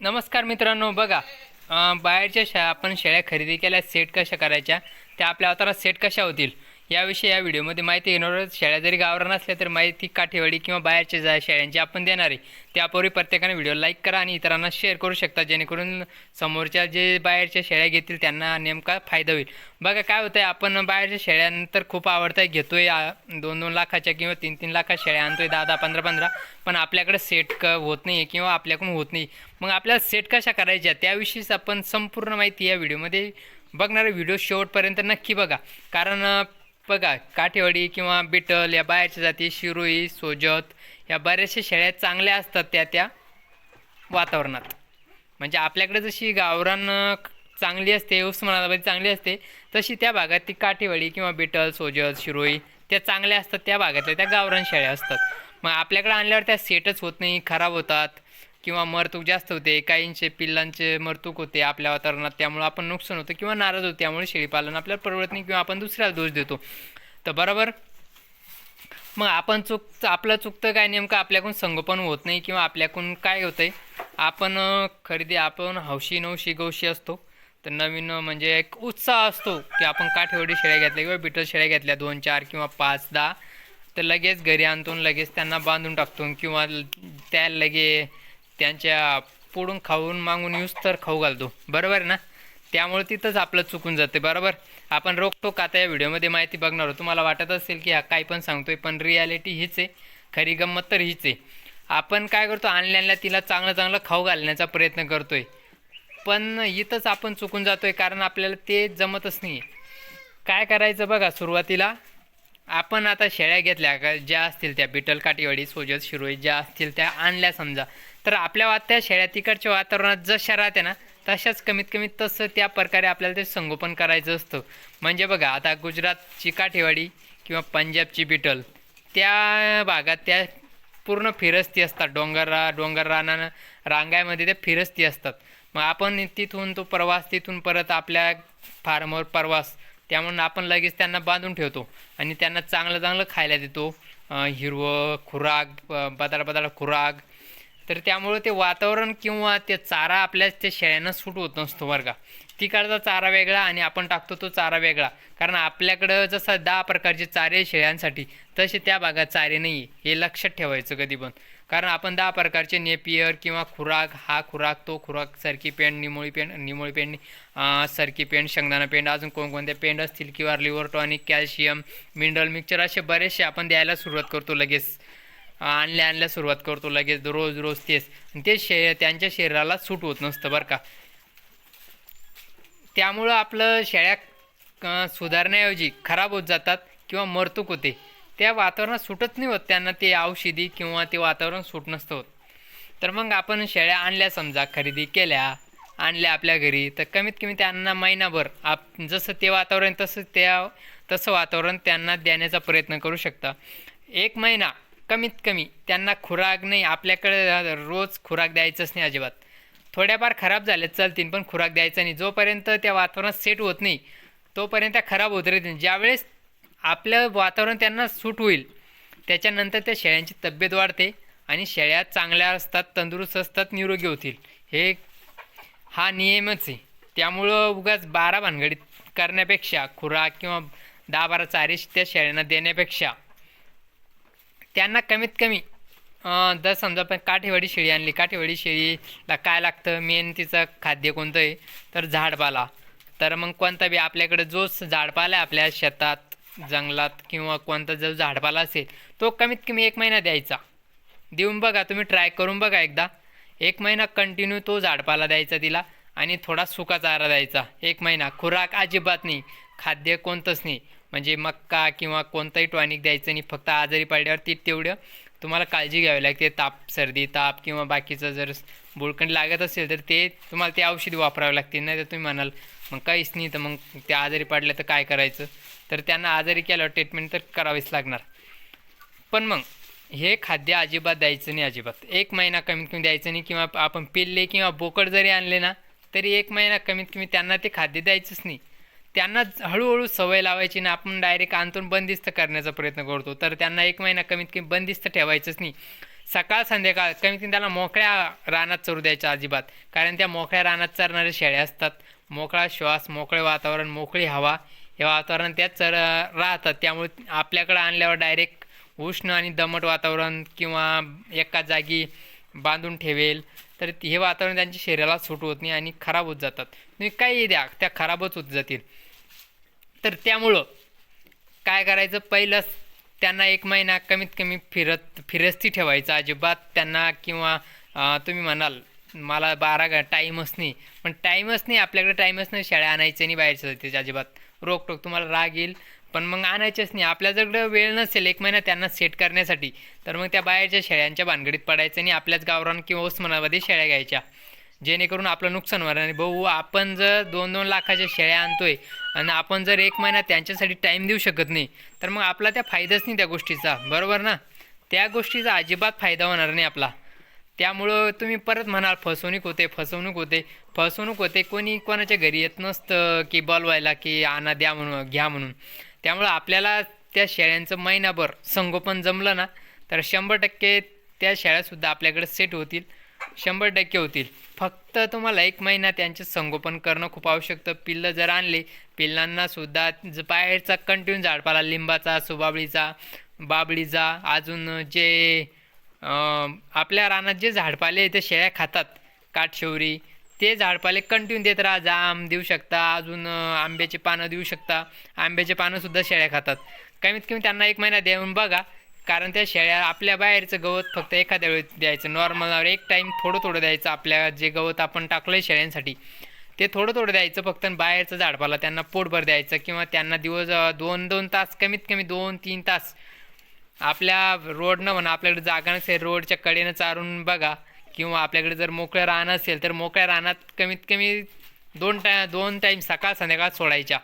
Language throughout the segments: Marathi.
नमस्कार मित्रांनो बघा बाहेरच्या शा आपण शेळ्या खरेदी केल्या सेट कशा करायच्या त्या आपल्या अवतारात सेट कशा होतील? याविषयी या व्हिडिओमध्ये माहिती घेणार आहोत. शेळ्या जरी गावरा नसल्या तर माहिती काठेवाडी किंवा बाहेरच्या जा शेळ्यांची आपण देणार आहे त्यापूर्वी प्रत्येकाने व्हिडिओ लाईक करा आणि इतरांना शेअर करू शकता जेणेकरून समोरच्या जे बाहेरच्या शेळ्या घेतील त्यांना नेमका फायदा होईल. बघा काय होतं आहे आपण बाहेरच्या शेळ्यानंतर खूप आवडतं घेतोय आहे दोन दोन लाखाच्या किंवा तीन तीन लाखाच्या शेळ्या आणतोय दहा दहा पंधरा पंधरा पण आपल्याकडे सेट क होत नाही आहे किंवा आपल्याकडून होत नाही. मग आपल्याला सेट कशा करायच्या त्याविषयीच आपण संपूर्ण माहिती या व्हिडिओमध्ये बघणारे व्हिडिओ शेवटपर्यंत नक्की बघा. कारण बघा काठेवाडी किंवा बिटल या बाहेरच्या जाती शिरोई सोजत या बऱ्याचशा शेळ्या चांगल्या असतात त्या त्या वातावरणात. म्हणजे आपल्याकडे जशी गावरान चांगली असते उस्मानाबाद चांगली असते तशी त्या भागात ती काठेवाडी किंवा बिटल सोजत शिरोई त्या चांगल्या असतात त्या भागातल्या त्या गावरान शेळ्या असतात. मग आपल्याकडे आणल्यावर त्या सेटच होत नाही खराब होतात. किंवा मरतूक जास्त होते काहींचे पिल्लांचे मरतूक होते आपल्या वातावरणात त्यामुळे आपण नुकसान होतं किंवा नाराज होतो त्यामुळे शेळीपालन आपल्याला परवडत नाही किंवा आपण दुसऱ्याला दोष देतो. तर बरोबर? मग आपण चुक आपलं चुकतं काय नेमकं आपल्याकडून संगोपन होत नाही किंवा आपल्याकडून काय होतं आहे आपण खरेदी आपण हौशी नवशी गवशी असतो. तर नवीन म्हणजे एक उत्साह असतो की आपण काठेवडी शेळ्या घेतल्या किंवा बिटल शेळ्या घेतल्या दोन चार किंवा पाच दहा. तर लगेच घरी आणतो लगेच त्यांना बांधून टाकतो किंवा त्या लगे त्यांच्या पुढून खाऊन मागून यूज तर खाऊ घालतो. बरोबर ना? त्यामुळे तिथंच आपलं चुकून जाते बरोबर? आपण रोखतो आता या व्हिडिओमध्ये माहिती बघणार आहोत. तुम्हाला वाटत असेल की हा काही पण सांगतोय पण रियालिटी हीच आहे. खरी गंमत तर हीच आहे. आपण काय करतो आणल्या तिला चांगलं चांगलं खाऊ घालण्याचा प्रयत्न करतोय. पण इथंच आपण चुकून जातोय कारण आपल्याला ते जमतच नाही काय करायचं बघा सुरुवातीला? आपण आता शेळ्या घेतल्या का ज्या असतील त्या बिटल काठीवाडी सोजत शिरोई ज्या असतील त्या आणल्या समजा. तर आपल्या वात्या शेळ्या तिकडच्या वातावरणात जशा राहते ना तशाच कमीत कमी तसं त्या प्रकारे आपल्याला ते संगोपन करायचं असतं. म्हणजे बघा आता गुजरातची काठेवाडी किंवा पंजाबची बिटल त्या भागात त्या पूर्ण फिरस्ती असतात. डोंगरा डोंगर रानानं रांगायमध्ये त्या फिरस्ती असतात. मग आपण तिथून तो प्रवास तिथून परत आपल्या फार्मवर प्रवास त्यामुळे आपण लगेच त्यांना बांधून ठेवतो आणि त्यांना चांगलं चांगलं खायला देतो. हिरवं खुराक ब- बदाड बदाड खुराक तर त्यामुळं ते वातावरण किंवा ते चारा आपल्या त्या शेळ्यांना सूट होत नसतो बरं का. तिकडचा चारा वेगळा आणि आपण टाकतो तो चारा वेगळा. कारण आपल्याकडं जसं दहा प्रकारचे चारे आहे शेळ्यांसाठी तसे त्या भागात चारे नाही आहे हे लक्षात ठेवायचं कधी पण. कारण आपण दहा प्रकारचे नेपियर किंवा खुराक हा खुराक तो खुराक सरकी पेंड निमोळी पेंड निमोळी पेंड सरकी पेंड शेंगदाणा पेंड अजून कोणकोणते पेंड असतील किंवा liver tonic calcium mineral mixture असे बरेचसे आपण द्यायला सुरुवात करतो लगेच. आणल्या आणल्या सुरुवात करतो लगेच रोज रोज तेच. ते शे त्यांच्या शरीराला सूट होत नसतं बरं का. त्यामुळं आपलं शेळ्या सुधारण्याऐवजी खराब होत जातात किंवा मरतूक होते. त्या वातावरणात सुटत नाही होत त्यांना ते औषधी किंवा ते वातावरण सूट नसतं होत. तर मग आपण शेळ्या आणल्या समजा खरेदी केल्या आणल्या आपल्या घरी तर कमीत कमी त्यांना महिनाभर आप जसं ते वातावरण तसं त्या तसं वातावरण त्यांना देण्याचा प्रयत्न करू शकता. एक महिना कमीत कमी त्यांना खुराक नाही आपल्याकडे रोज खुराक द्यायचंच नाही अजिबात. थोड्याफार खराब झाल्या चालतील पण खुराक द्यायचा नाही. जोपर्यंत त्या वातावरणात सेट होत नाही तोपर्यंत त्या खराब होत राहतील. ज्यावेळेस आपलं वातावरण त्यांना सूट होईल त्याच्यानंतर त्या शेळ्यांची तब्येत वाढते आणि शेळ्या चांगल्या असतात तंदुरुस्त असतात निरोगी होतील. हे हा नियमच आहे. त्यामुळं उगाच बारा भानगडीत करण्यापेक्षा खुराक किंवा दहा बारा चारे त्या शेळ्यांना देण्यापेक्षा त्यांना कमीत कमी जर समजा आपण काठेवाडी शेळी आणली काठेवाडी शेळीला काय लागतं मेन तिचं खाद्य कोणतं आहे? तर झाडपाला. तर मग कोणता बी आपल्याकडे जो झाडपाला आहे आपल्या शेतात जंगलात किंवा कोणता जो झाडपाला असेल तो कमीत कमी एक महिना द्यायचा. देऊन बघा तुम्ही ट्राय करून बघा एकदा. एक महिना कंटिन्यू तो झाडपाला द्यायचा तिला आणि थोडा सुका चारा द्यायचा. एक महिना. खुराक अजिबात नाही. खाद्य कोणतंच नाही. म्हणजे मक्का किंवा कोणताही टॉनिक द्यायचं नाही फक्त आजारी पडल्यावर ती तेवढं तुम्हाला काळजी घ्यावी लागते. ताप सर्दी ताप किंवा बाकीचं जर बुळकण लागत असेल तर ते तुम्हाला ते औषधी वापरावे लागतील नाही तर तुम्ही म्हणाल मग काहीच नाही तर मग ते आजारी पडलं तर काय करायचं? तर त्यांना आजारी केल्यावर ट्रीटमेंट तर करावीच लागणार. पण मग हे खाद्य अजिबात द्यायचं नाही अजिबात. एक महिना कमीत कमी द्यायचं नाही किंवा आपण पिल्ले किंवा बोकड जरी आणले ना तरी एक महिना कमीत कमी त्यांना ते खाद्य द्यायचंच नाही. त्यांना हळूहळू सवय लावायची ना आपण डायरेक्ट आणतून बंदिस्त करण्याचा प्रयत्न करतो. तर त्यांना एक महिना कमीत कमी बंदिस्त ठेवायचंच नाही. सकाळ संध्याकाळ कमीत कमी त्याला मोकळ्या रानात चरू द्यायच्या अजिबात. कारण त्या मोकळ्या रानात चरणारे शेळ्या असतात. मोकळा श्वास मोकळे वातावरण मोकळी हवा हे वातावरण त्यात चर राहतात. त्यामुळे आपल्याकडं आणल्यावर डायरेक्ट उष्ण आणि दमट वातावरण किंवा एका जागी बांधून ठेवेल तर हे वातावरण त्यांच्या शरीराला सूट होत नाही आणि खराब होत जातात. तुम्ही काही द्या त्या खराबच होत जातील. तर त्यामुळं काय करायचं? पहिलंच त्यांना एक महिना कमीत कमी फिरत फिरस्ती ठेवायचं अजिबात त्यांना किंवा तुम्ही म्हणाल मला बारा गा टाईमच नाही. पण टाईमच नाही आपल्याकडे टाईमच नाही शाळा आणायचं नाही बाहेरचं त्याच्या अजिबात. रोकटोक तुम्हाला राग येईल पण मग आणायचंच नाही. आपल्याकडं वेळ नसेल एक महिना त्यांना सेट करण्यासाठी तर मग त्या बाहेरच्या शेळ्यांच्या भानगडीत पडायचं आणि आपल्याच गावरान किंवा उस्मानाबादी शेळ्या घ्यायच्या. जेणेकरून आपलं नुकसान होणार. नाही भाऊ आपण जर दोन दोन लाखाच्या शेळ्या आणतोय आणि आपण जर एक महिना त्यांच्यासाठी टाईम देऊ शकत नाही तर मग आपला त्या फायदाच नाही त्या गोष्टीचा. बरोबर ना? त्या गोष्टीचा अजिबात फायदा होणार नाही आपला. त्यामुळं तुम्ही परत म्हणाल फसवणूक होते फसवणूक होते. फसवणूक होते कोणी कोणाच्या घरी येत नसतं की बोलवायला की आणा द्या म्हणून घ्या म्हणून. त्यामुळं आपल्याला त्या शेळ्यांचं महिनाभर संगोपन जमलं ना तर शंभर टक्के त्या शेळ्यासुद्धा आपल्याकडे सेट होतील. शंभर टक्के होतील. फक्त तुम्हाला एक महिना त्यांचे संगोपन करणं खूप आवश्यक. पिल्लं जर आणले पिल्लांनासुद्धा ज- बाहेरचा कंटिन्यू झाडपाला लिंबाचा सुबाबळीचा बाबळीचा अजून जे आपल्या रानात जे झाडपाले ते शेळ्या खातात. काठशेवरी ते झाडपाले कंटिन्यू देत राहा जाम देऊ शकता. अजून आंब्याचे पानं देऊ शकता. आंब्याचे पानंसुद्धा शेळ्या खातात. कमीत कमी त्यांना एक महिना देऊन बघा. कारण त्या शेळ्या आपल्या बाहेरचं गवत फक्त एखाद्या वेळेस द्यायचं. नॉर्मल एक टाईम थोडं थोडं द्यायचं आपल्या जे गवत आपण टाकलं आहे शेळ्यांसाठी. ते थोडं थोडं द्यायचं फक्त बाहेरचं झाडपाला त्यांना पोटभर द्यायचं किंवा त्यांना दिवस दोन दोन तास कमीत कमी दोन तीन तास आपल्या रोडनं म्हणा आपल्याकडे जागा नसेल रोडच्या कडेनं चारून बघा किंवा आपल्याकडे जर मोकळं रान असेल तर मोकळ्या रानात कमीत कमी दोन टाय दोन टाईम सकाळ संध्याकाळ सोडायच्या.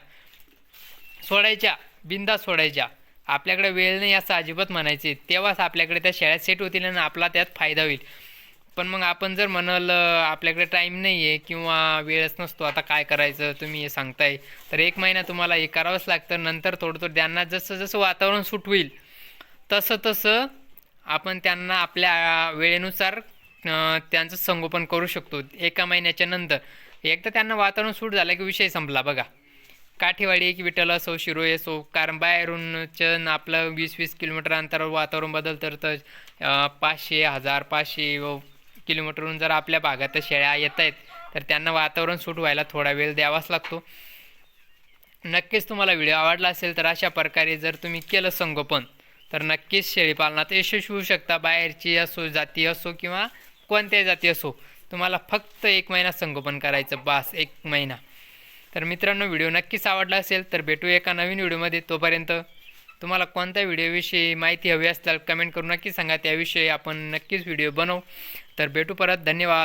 सोडायच्या बिंदा सोडायच्या. आपल्याकडे वेळ नाही असं अजिबात म्हणायचे. तेव्हाच आपल्याकडे त्या शाळेत सेट होतील आणि आपला त्यात फायदा होईल. पण मग आपण जर म्हणाल आपल्याकडे टाईम नाही आहे किंवा वेळच नसतो आता काय करायचं तुम्ही हे सांगताय. तर एक महिना तुम्हाला हे करावंच लागतं. नंतर थोडं थोडं त्यांना जसं जसं वातावरण सूट होईल तसं तसं आपण त्यांना आपल्या वेळेनुसार त्यांचं संगोपन करू शकतो. एका महिन्याच्या नंतर. एकदा त्यांना वातावरण सूट झालं की विषय संपला बघा. काठेवाडी एक विठ्ठल असो शिरो असो कारण बाहेरूनच आपलं वीस वीस किलोमीटर अंतरावर वातावरण बदलतं तर पाचशे हजार पाचशे व किलोमीटरहून जर आपल्या भागात शेळ्या येत आहेत तर त्यांना वातावरण सूट व्हायला थोडा वेळ द्यावाच लागतो. नक्कीच तुम्हाला व्हिडिओ आवडला असेल तर अशा प्रकारे जर तुम्ही केलं संगोपन तर नक्कीच शेळीपालनात यशस्वी होऊ शकता. बाहेरची असो जाती असो किंवा कोणत्याही जाती असो तुम्हाला फक्त एक महिना संगोपन करायचं बास एक महिना. तर मित्रांनो व्हिडिओ नक्कीच आवडला असेल तर भेटू एका नवीन व्हिडिओमध्ये. तोपर्यंत तुम्हाला कोणत्या व्हिडिओविषयी माहिती हवी असल्यास कमेंट करून नक्की सांगा. त्याविषयी आपण नक्कीच व्हिडिओ बनवू. तर भेटू परत. धन्यवाद.